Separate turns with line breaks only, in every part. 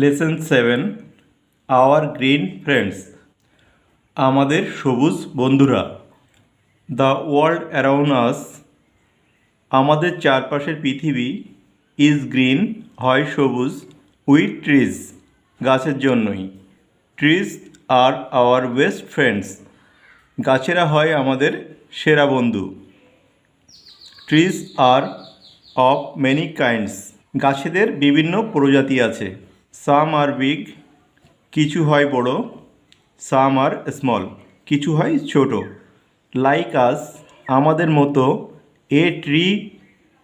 Lesson seven our green friends আমাদের সবুজ বন্ধুরা দ্য ওয়ার্ল্ড অ্যারাউন্ড আস আমাদের চারপাশের পৃথিবী ইজ গ্রিন হয় সবুজ উইথ ট্রিজ গাছের জন্যই। Trees are our best friends গাছেরা হয় আমাদের সেরা বন্ধু। Trees are of many kinds গাছেদের বিভিন্ন প্রজাতি আছে। সাম আর বিগ, কিছু হয় বড়, সাম আর স্মল, কিছু হয় ছোট। লাইক আস, আমাদের মতো এ ট্রি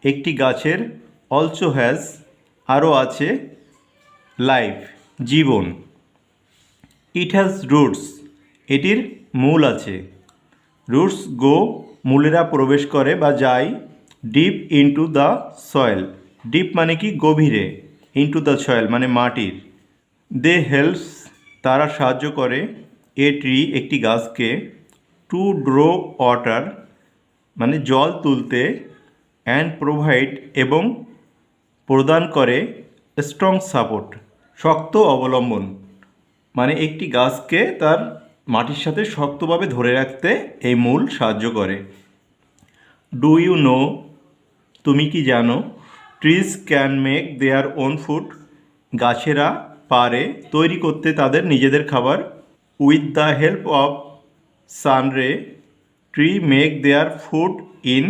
একটি গাছের, অলসো হ্যাজ, আরও আছে, লাইফ, জীবন। ইট হ্যাজ রুটস, এটির মূল আছে। রুটস গো মূলেরা প্রবেশ করে বা যায় deep into the soil. Deep মানে কি? গভীরে। ইনটু দ্য সয়েল মানে মাটির। দে হেল্পস তারা সাহায্য করে এ ট্রি একটি গাছকে টু ড্রো ওয়াটার মানে জল তুলতে অ্যান্ড প্রোভাইড এবং প্রদান করে স্ট্রং সাপোর্ট শক্ত অবলম্বন। মানে একটি গাছকে তার মাটির সাথে শক্তভাবে ধরে রাখতে এই মূল সাহায্য করে। ডু ইউ নো তুমি কি জানো? Trees can make their own food গাছেরা পারে তৈরি করতে তাদের নিজেদের খাবার। With the help of sunray tree make their food in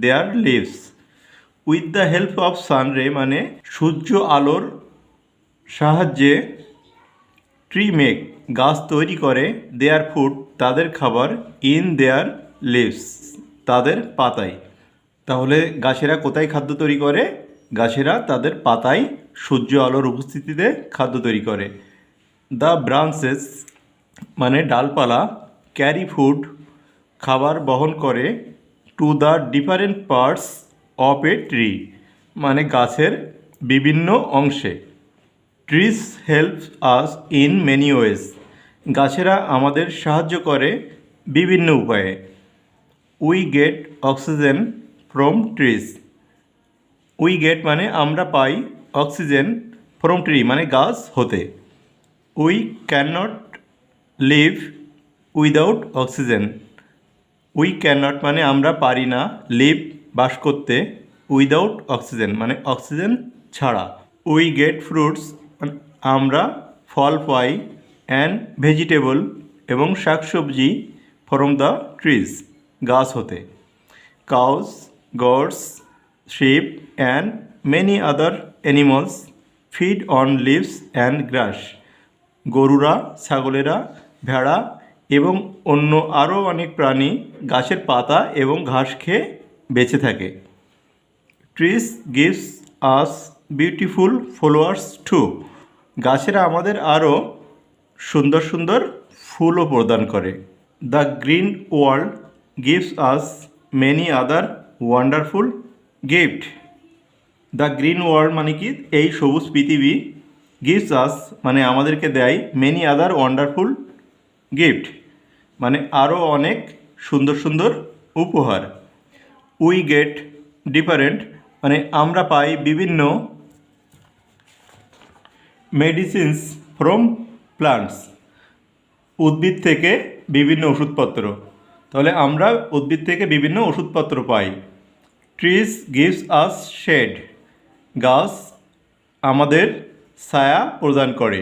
their leaves with the help of sunray মানে সূর্য আলোর সাহায্যে ট্রি মেক গাছ তৈরি করে দেয়ার ফুড তাদের খাবার ইন দেয়ার লিভস তাদের পাতায়। তাহলে গাছেরা কোথায় খাদ্য তৈরি করে? গাছেরা তাদের পাতায় সূর্য আলোর উপস্থিতিতে খাদ্য তৈরি করে। দ্য ব্রাঞ্চেস মানে ডালপালা ক্যারি ফুড খাবার বহন করে to the different parts of a tree মানে গাছের বিভিন্ন অংশে। Trees help us in many ways গাছেরা আমাদের সাহায্য করে বিভিন্ন উপায়ে। We get oxygen from trees we get মানে আমরা পাই অক্সিজেন ফ্রম ট্রি মানে গাছ হতে। We can not live without oxygen we can not মানে আমরা পারি না লিভ বাস করতে উইদাউট অক্সিজেন মানে অক্সিজেন ছাড়া। উই গেট ফ্রুটস আমরা ফল পাই অ্যান্ড ভেজিটেবল এবং শাকসবজি ফ্রম দ্য ট্রিজ গাছ হতে। Cows goats sheep and many other animals feed on leaves and grass গরুরা, ছাগলেরা, ভেড়া এবং অন্য আরও অনেক প্রাণী গাছের পাতা এবং ঘাস খেয়ে বেঁচে থাকে। Trees gives us beautiful flowers too গাছেরা আমাদের আরও সুন্দর সুন্দর ফুলও প্রদান করে। The green world gives us many other wonderful gift the green world মানে কি? এই সবুজ পৃথিবী গিভস আস মানে আমাদেরকে দেয় মেনি আদার ওয়ান্ডারফুল গিফট মানে আরও অনেক সুন্দর সুন্দর উপহার। উই গেট ডিফারেন্ট মানে আমরা পাই বিভিন্ন মেডিসিনস ফ্রম প্লান্টস উদ্ভিদ থেকে বিভিন্ন ওষুধপত্র। তাহলে আমরা উদ্ভিদ থেকে বিভিন্ন ওষুধপত্র পাই। ট্রিজ গিভস আস শেড গাছ আমাদের ছায়া প্রদান করে।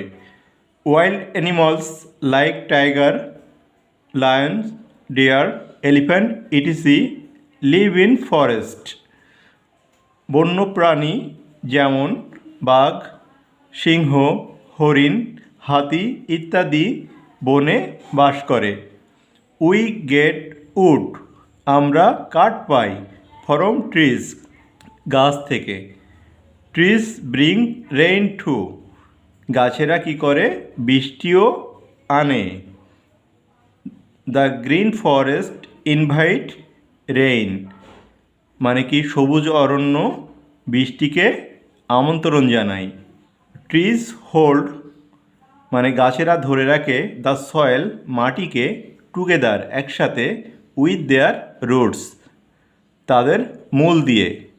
Wild animals like tiger lions deer elephant etc live in forest বন্য প্রাণী যেমন বাঘ, সিংহ, হরিণ, হাতি ইত্যাদি বনে বাস করে। উই গেট উড আমরা কাঠ পাই। ফরম ট্রিজ গাছ থেকে। Trees bring rain too. গাছেরা কি করে? বৃষ্টিও আনে। The green forest invite rain. মানে কি? সবুজ অরণ্য বৃষ্টিকে আমন্ত্রণ জানায়। ট্রিজ হোল্ড মানে গাছেরা ধরে রাখে দ্য সয়েল মাটিকে টুগেদার একসাথে উইথ দেয়ার রুটস। তাদের মূল দিয়ে।